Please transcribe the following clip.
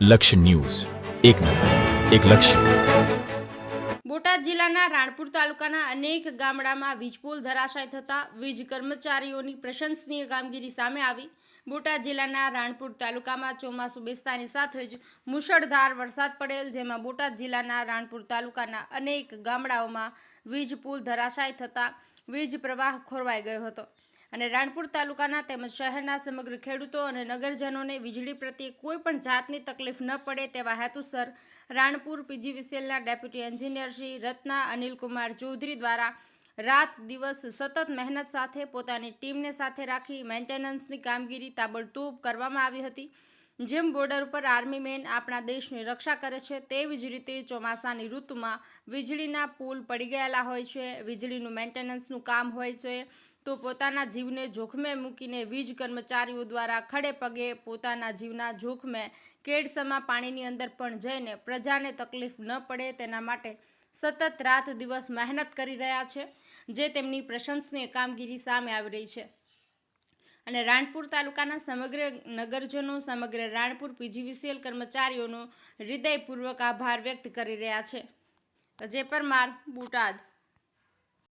લક્ષ્ય ન્યૂઝ. એક નજર, એક લક્ષ્ય. બોટાદ જિલ્લાના રાણપુર તાલુકાના અનેક ગામડામાં વીજપોલ ધરાશાય થતા વીજ કર્મચારીઓની પ્રશંસનીય કામગીરી સામે આવી. બોટાદ જિલ્લાના રાણપુર તાલુકામાં ચોમાસું બેસતાની સાથે જ મુશળધાર વરસાદ પડેલ, જેમાં બોટાદ જિલ્લાના રાણપુર તાલુકાના અનેક ગામડાઓમાં વીજ પુલ ધરાશાય થતા વીજ પ્રવાહ ખોરવાઈ ગયો હતો. અને રાણપુર તાલુકાના તેમજ શહેરના સમગ્ર ખેડૂતો અને નગરજનોને વીજળી પ્રત્યે કોઈપણ જાતની તકલીફ ન પડે તેવા હેતુસર રાણપુર પીજીવીસીએલના ડેપ્યુટી એન્જિનિયર શ્રી રત્ના અનિલકુમાર ચૌધરી દ્વારા રાત દિવસ સતત મહેનત સાથે પોતાની ટીમને સાથે રાખી મેન્ટેનન્સની કામગીરી તાબડતોબ કરવામાં આવી હતી. જેમ બોર્ડર ઉપર આર્મી મેન આપણા દેશની રક્ષા કરે છે, તેવી જ રીતે ચોમાસાની ઋતુમાં વીજળીના પુલ પડી ગયેલા હોય છે, વીજળીનું મેન્ટેનન્સનું કામ હોય છે, તો પોતાના જીવને જોખમે મૂકીને વીજ કર્મચારીઓ દ્વારા ખડે પગે પોતાના જીવના જોખમે કેડસમાં પાણીની અંદર પણ જઈને પ્રજાને તકલીફ ન પડે, તેના માટે સતત રાત દિવસ મહેનત કરી રહ્યા છે, જે તેમની પ્રશંસનીય કામગીરી સામે આવી રહી છે. અને રાણપુર તાલુકાના સમગ્ર નગરજનો, સમગ્ર રાણપુર પીજીવીસીએલ કર્મચારીઓનો હૃદયપૂર્વક આભાર વ્યક્ત કરી રહ્યા છે. અજય પરમાર, બોટાદ.